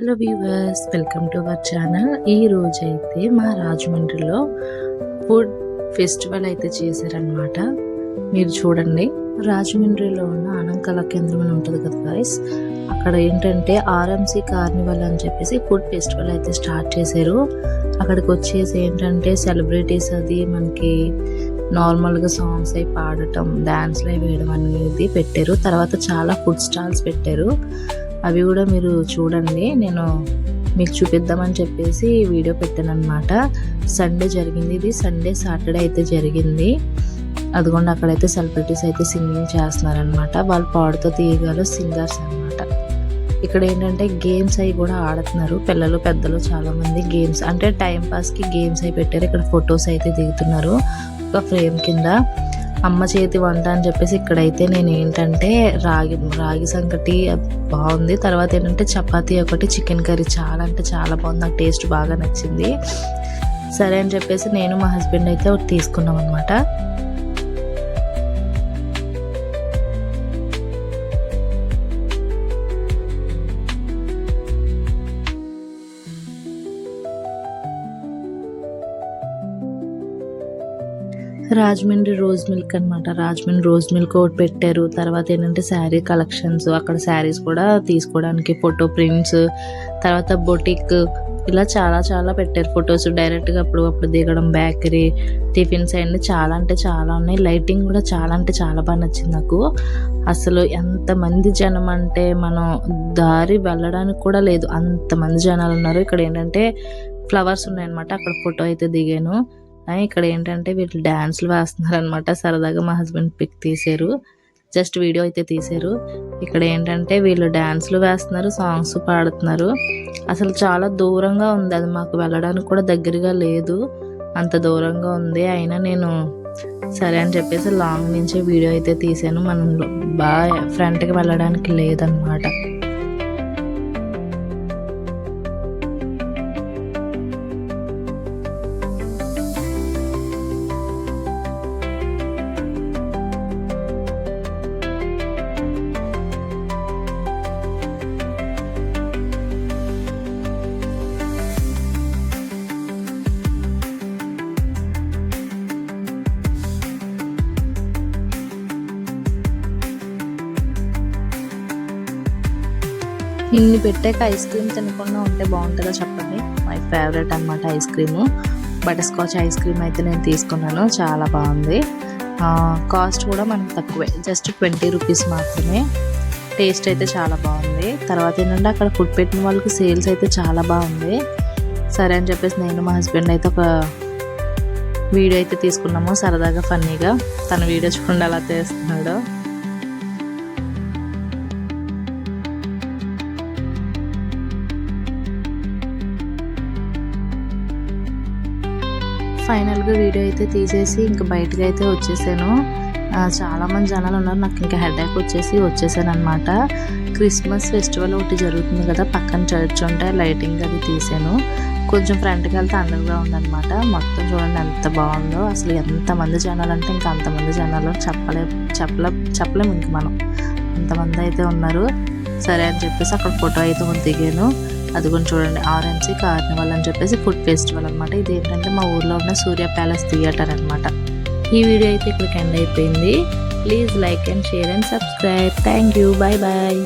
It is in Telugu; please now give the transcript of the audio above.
Hello viewers welcome to our channel ఈ రోజు అయితే మా రాజమండ్రిలో ఫుడ్ ఫెస్టివల్ అయితే చేశారనమాట మీరు చూడండి రాజమండ్రిలో ఉన్న అనంకల కేంద్రం అని ఉంటుంది కదా గాయస్ అక్కడ ఏంటంటే ఆర్ఎంసీ కార్నివల్ అని చెప్పేసి ఫుడ్ ఫెస్టివల్ అయితే స్టార్ట్ చేశారు. అక్కడికి వచ్చేసి ఏంటంటే సెలబ్రిటీస్ అది మనకి నార్మల్గా సాంగ్స్ అవి పాడటం డ్యాన్స్లు అవి వేయడం అనేది పెట్టారు. తర్వాత చాలా ఫుడ్ స్టాల్స్ పెట్టారు. అవి కూడా మీరు చూడండి. నేను మీకు చూపిద్దామని చెప్పేసి వీడియో పెట్టాను అనమాట సండే జరిగింది ఇది. సండే సాటర్డే అయితే జరిగింది. అదిగోండి అక్కడైతే సెలబ్రిటీస్ అయితే సింగింగ్ చేస్తున్నారనమాట వాళ్ళు పాడుతూ తీయగలరు సింగర్స్ అనమాట ఇక్కడ ఏంటంటే గేమ్స్ అవి కూడా ఆడుతున్నారు. పిల్లలు పెద్దలు చాలామంది గేమ్స్ అంటే టైం పాస్కి గేమ్స్ అవి పెట్టారు. ఇక్కడ ఫొటోస్ అయితే దిగుతున్నారు. ఒక ఫ్రేమ్ కింద. అమ్మ చేతి వంట అని చెప్పేసి ఇక్కడైతే నేను ఏంటంటే రాగి రాగి సంకటి బాగుంది. తర్వాత ఏంటంటే చపాతీ ఒకటి చికెన్ కర్రీ చాలా అంటే చాలా బాగుంది. నాకు టేస్ట్ బాగా నచ్చింది. సరే అని చెప్పేసి నేను మా హస్బెండ్ అయితే ఒకటి తీసుకున్నాం అనమాట రాజమండ్రి రోజ్ మిల్క్ అనమాట రాజమండ్రి రోజ్ మిల్క్ ఒకటి పెట్టారు. తర్వాత ఏంటంటే శారీ కలెక్షన్స్ అక్కడ శారీస్ కూడా తీసుకోవడానికి ఫోటో ప్రింట్స్ తర్వాత బొటిక్ ఇలా చాలా చాలా పెట్టారు ఫొటోస్. డైరెక్ట్గా అప్పుడు అప్పుడు దిగడం బేకరీ టిఫిన్స్ అన్నీ చాలా అంటే చాలా ఉన్నాయి. లైటింగ్ కూడా చాలా అంటే చాలా బాగా నచ్చింది నాకు. అసలు ఎంతమంది జనం అంటే మనం దారి వెళ్ళడానికి కూడా లేదు. అంతమంది జనాలు ఉన్నారు. ఇక్కడ ఏంటంటే ఫ్లవర్స్ ఉన్నాయన్నమాట. అక్కడ ఫోటో అయితే దిగాను. ఇక్కడ ఏంటంటే వీళ్ళు డ్యాన్స్లు వేస్తున్నారు అనమాట సరదాగా మా హస్బెండ్ పిక్ తీసారు జస్ట్ వీడియో అయితే తీసారు ఇక్కడ ఏంటంటే వీళ్ళు డ్యాన్స్లు వేస్తున్నారు సాంగ్స్ పాడుతున్నారు. అసలు చాలా దూరంగా ఉంది. అది మాకు వెళ్ళడానికి కూడా దగ్గరగా లేదు. అంత దూరంగా ఉంది. అయినా నేను సరే అని చెప్పేసి లాంగ్ నుంచి వీడియో అయితే తీసాను మనం బాగా ఫ్రంట్కి వెళ్ళడానికి లేదనమాట ఇన్ని పెట్టాక ఐస్ క్రీమ్ తినకుండా ఉంటే బాగుంటుందో చెప్పండి? మై ఫేవరెట్ అనమాట ice cream. Butterscotch ice cream అయితే నేను తీసుకున్నాను. చాలా బాగుంది. కాస్ట్ కూడా మనకి తక్కువే. జస్ట్ ట్వంటీ రూపీస్ మాత్రమే. టేస్ట్ అయితే చాలా బాగుంది. తర్వాత ఏంటంటే అక్కడ ఫుడ్ పెట్టిన వాళ్ళకి సేల్స్ అయితే చాలా బాగుంది. సరే అని చెప్పేసి నేను మా హస్బెండ్ అయితే ఒక వీడియో అయితే తీసుకున్నాము. సరదాగా ఫన్నీగా. తన వీడియో చూడండి అలా చేస్తున్నాడు ఫైనల్గా వీడియో అయితే తీసేసి ఇంకా బయటకు అయితే వచ్చేసాను. చాలామంది జనాలు ఉన్నారు. నాకు ఇంకా హెడేక్ వచ్చేసి వచ్చేసాను అనమాట క్రిస్మస్ ఫెస్టివల్ ఒకటి జరుగుతుంది కదా పక్కన చర్చ్ ఉంటే లైటింగ్ అది తీసాను. కొంచెం ఫ్రంట్కి వెళ్తే అండర్ ఉందన్నమాట అనమాట మొత్తం చూడండి ఎంత బాగుందో. అసలు ఎంతమంది జనాలు అంటే ఇంకా అంతమంది జనాలు చెప్పలే చెప్పలే చెప్పలేము ఇంక మనం. అంతమంది అయితే ఉన్నారు. సరే అని చెప్పేసి అక్కడ ఫోటో అయితే దిగాను. అది కొంచెం చూడండి ఆర్ఎంసీ కార్నివల్ అని చెప్పేసి ఫుడ్ ఫెస్టివల్ అనమాట ఇది ఏంటంటే మా ఊర్లో ఉన్న సూర్య ప్యాలెస్ థియేటర్ అనమాట ఈ వీడియో అయితే ఇక్కడికి ఎండ్ అయిపోయింది. Please like and share and subscribe. Thank you. Bye bye